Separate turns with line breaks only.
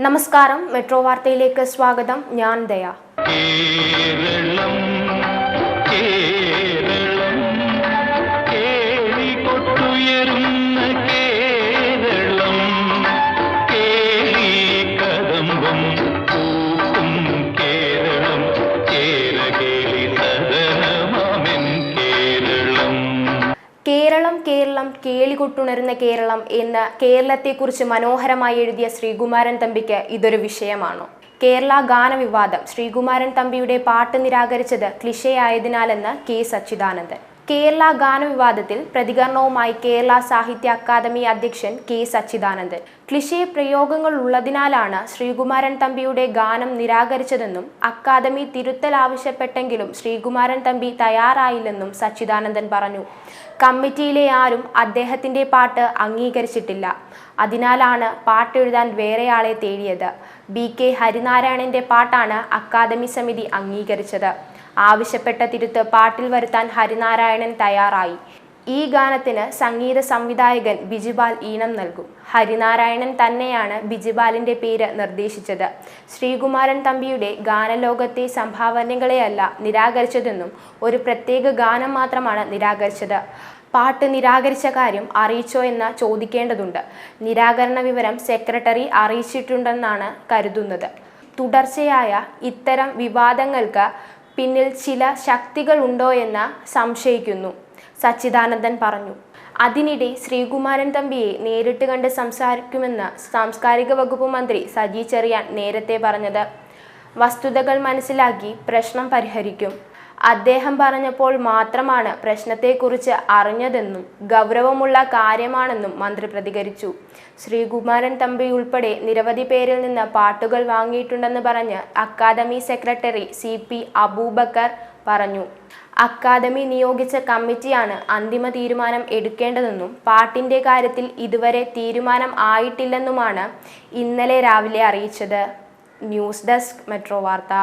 നമസ്കാരം. മെട്രോ വാർത്തയിലേക്ക് സ്വാഗതം. ഞാൻ ദയ.
കേരളം കേരളം
കേളികൊട്ടുണരുന്ന കേരളം എന്ന കേരളത്തെക്കുറിച്ച് മനോഹരമായി എഴുതിയ ശ്രീകുമാരൻ തമ്പിക്ക് ഇതൊരു വിഷയമാണോ? കേരള ഗാനവിവാദം ശ്രീകുമാരൻ തമ്പിയുടെ പാട്ട് നിരാകരിച്ചത് ക്ലിഷയായതിനാലെന്ന് കെ. സച്ചിദാനന്ദൻ. കേരള ഗാനവിവാദത്തിൽ പ്രതികരണവുമായി കേരള സാഹിത്യ അക്കാദമി അധ്യക്ഷൻ കെ സച്ചിദാനന്ദൻ. ക്ലിഷേ പ്രയോഗങ്ങൾ ഉള്ളതിനാലാണ് ശ്രീകുമാരൻ തമ്പിയുടെ ഗാനം നിരാകരിച്ചതെന്നും അക്കാദമി തിരുത്തൽ ആവശ്യപ്പെട്ടെങ്കിലും ശ്രീകുമാരൻ തമ്പി തയ്യാറായില്ലെന്നും സച്ചിദാനന്ദൻ പറഞ്ഞു. കമ്മിറ്റിയിലെ ആരും അദ്ദേഹത്തിന്റെ പാട്ട് അംഗീകരിച്ചിട്ടില്ല. അതിനാലാണ് പാട്ടെഴുതാൻ വേറെയാളെ തേടിയത്. ബി കെ ഹരിനാരായണന്റെ പാട്ടാണ് അക്കാദമി സമിതി അംഗീകരിച്ചത്. ആവശ്യപ്പെട്ട തിരുത്ത് പാട്ടിൽ വരുത്താൻ ഹരിനാരായണൻ തയ്യാറായി. ഈ ഗാനത്തിന് സംഗീത സംവിധായകൻ ബിജുപാൽ ഈണം നൽകും. ഹരിനാരായണൻ തന്നെയാണ് ബിജുപാലിന്റെ പേര് നിർദ്ദേശിച്ചത്. ശ്രീകുമാരൻ തമ്പിയുടെ ഗാനലോകത്തെ സംഭാവനകളെയല്ല നിരാകരിച്ചതെന്നും ഒരു പ്രത്യേക ഗാനം മാത്രമാണ് നിരാകരിച്ചത്. പാട്ട് നിരാകരിച്ച കാര്യം അറിയിച്ചോ എന്ന് ചോദിക്കേണ്ടതുണ്ട്. നിരാകരണ വിവരം സെക്രട്ടറി അറിയിച്ചിട്ടുണ്ടെന്നാണ് കരുതുന്നത്. തുടർച്ചയായ ഇത്തരം വിവാദങ്ങൾക്ക് പിന്നിൽ ചില ശക്തികളുണ്ടോ എന്ന് സംശയിക്കുന്നു. സച്ചിദാനന്ദൻ പറഞ്ഞു. അതിനിടെ ശ്രീകുമാരൻ തമ്പിയെ നേരിട്ട് കണ്ട് സംസാരിക്കുമെന്ന് സാംസ്കാരിക വകുപ്പ് മന്ത്രി സജി ചെറിയാൻ നേരത്തെ പറഞ്ഞത്. വസ്തുതകൾ മനസ്സിലാക്കി പ്രശ്നം പരിഹരിക്കും. അദ്ദേഹം പറഞ്ഞപ്പോൾ മാത്രമാണ് പ്രശ്നത്തെക്കുറിച്ച് അറിഞ്ഞതെന്നും ഗൗരവമുള്ള കാര്യമാണെന്നും മന്ത്രി പ്രതികരിച്ചു. ശ്രീകുമാരൻ തമ്പി ഉൾപ്പെടെ നിരവധി പേരിൽ നിന്ന് പാട്ടുകൾ വാങ്ങിയിട്ടുണ്ടെന്ന് പറഞ്ഞ് academy secretary C P Aboobacker പറഞ്ഞു. അക്കാദമി നിയോഗിച്ച കമ്മിറ്റിയാണ് അന്തിമ തീരുമാനം എടുക്കേണ്ടതെന്നും പാട്ടിന്റെ കാര്യത്തിൽ ഇതുവരെ തീരുമാനം ആയിട്ടില്ലെന്നുമാണ് ഇന്നലെ രാവിലെ അറിയിച്ചത്. ന്യൂസ് ഡെസ്ക് മെട്രോ വാർത്ത.